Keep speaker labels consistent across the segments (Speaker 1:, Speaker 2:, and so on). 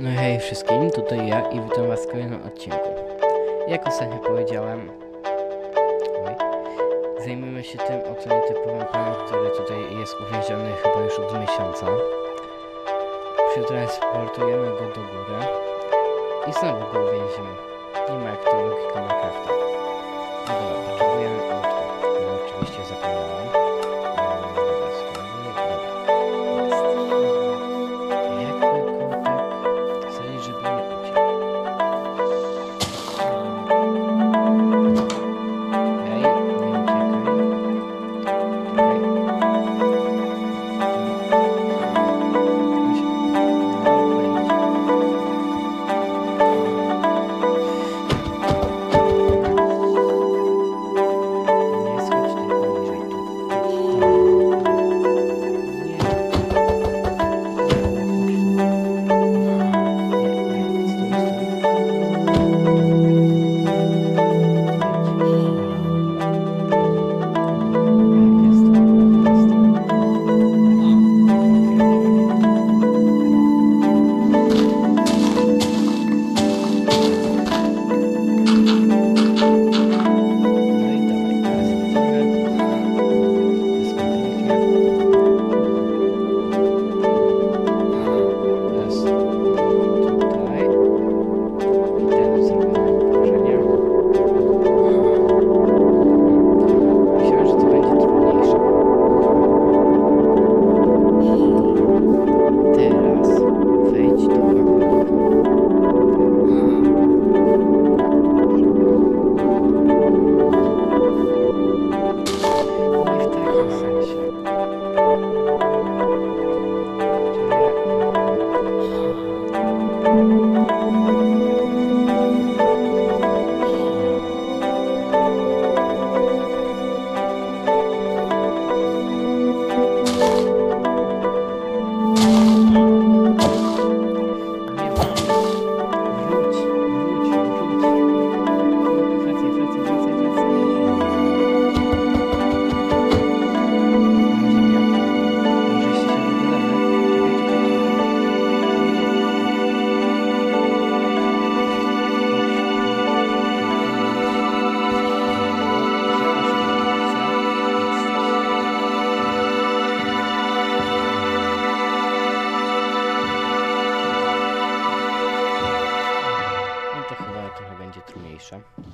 Speaker 1: No hej wszystkim, tutaj ja i witam was w kolejnym odcinku. Jak ostatnio powiedziałem, oj, zajmiemy się tym oto nietypowym panem, który tutaj jest uwięziony chyba już od miesiąca. Przetransportujemy go do góry i znowu go uwięzimy. Nie ma jak to logika na. No dobra, potrzebujemy akşam.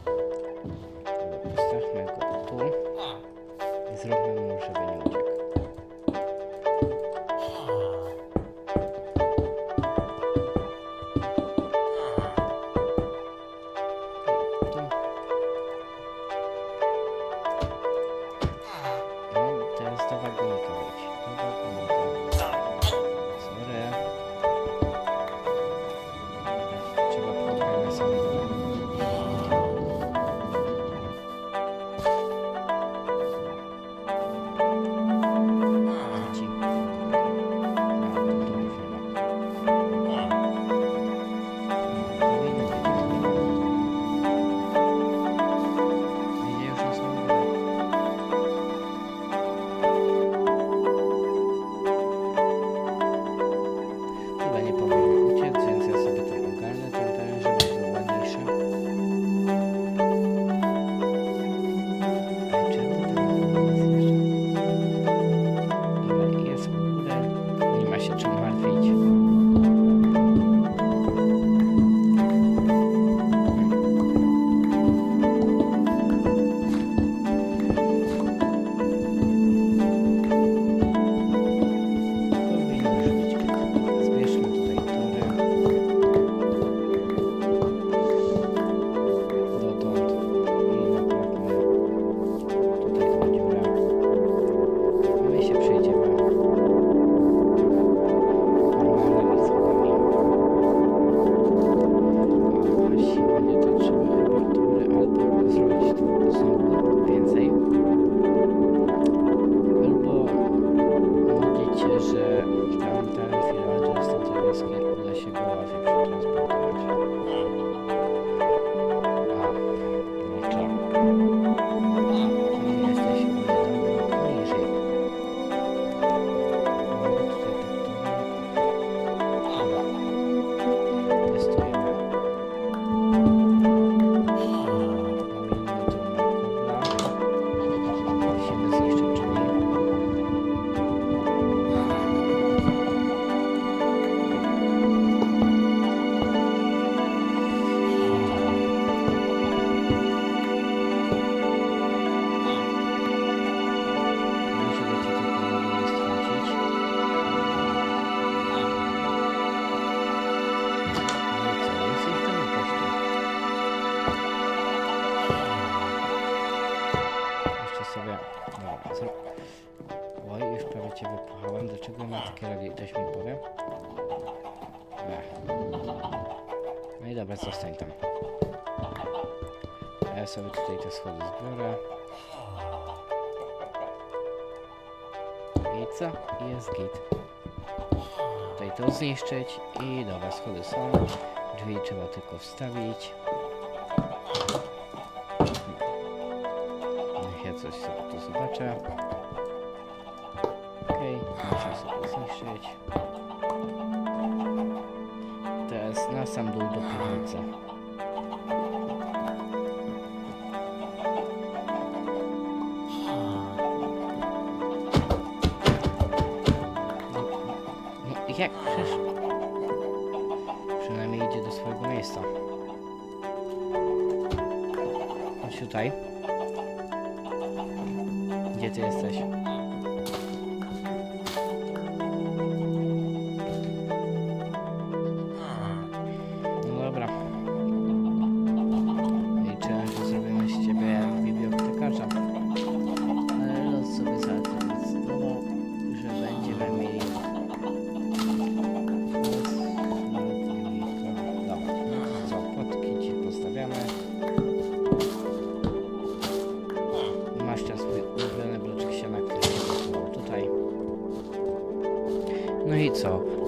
Speaker 1: 就充满了费解 ma takie lagi? Ktoś mi powie? Ech. No i dobra, zostań tam. Ja sobie tutaj te schody zbiorę. I co? Jest git. Tutaj to zniszczyć i dobra, schody są. Drzwi trzeba tylko wstawić. Niech ja coś sobie tu zobaczę. Zniszczyć. Teraz na sam dół do piwnicy. No, no jak przecież... Przynajmniej idzie do swojego miejsca. Chodź tutaj. Gdzie ty jesteś?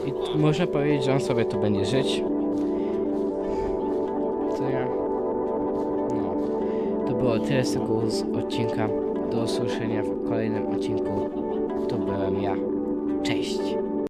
Speaker 1: I można powiedzieć, że on sobie tu będzie żyć. Co ja? No. To było tyle z tego odcinka. Do usłyszenia w kolejnym odcinku. To byłem ja. Cześć!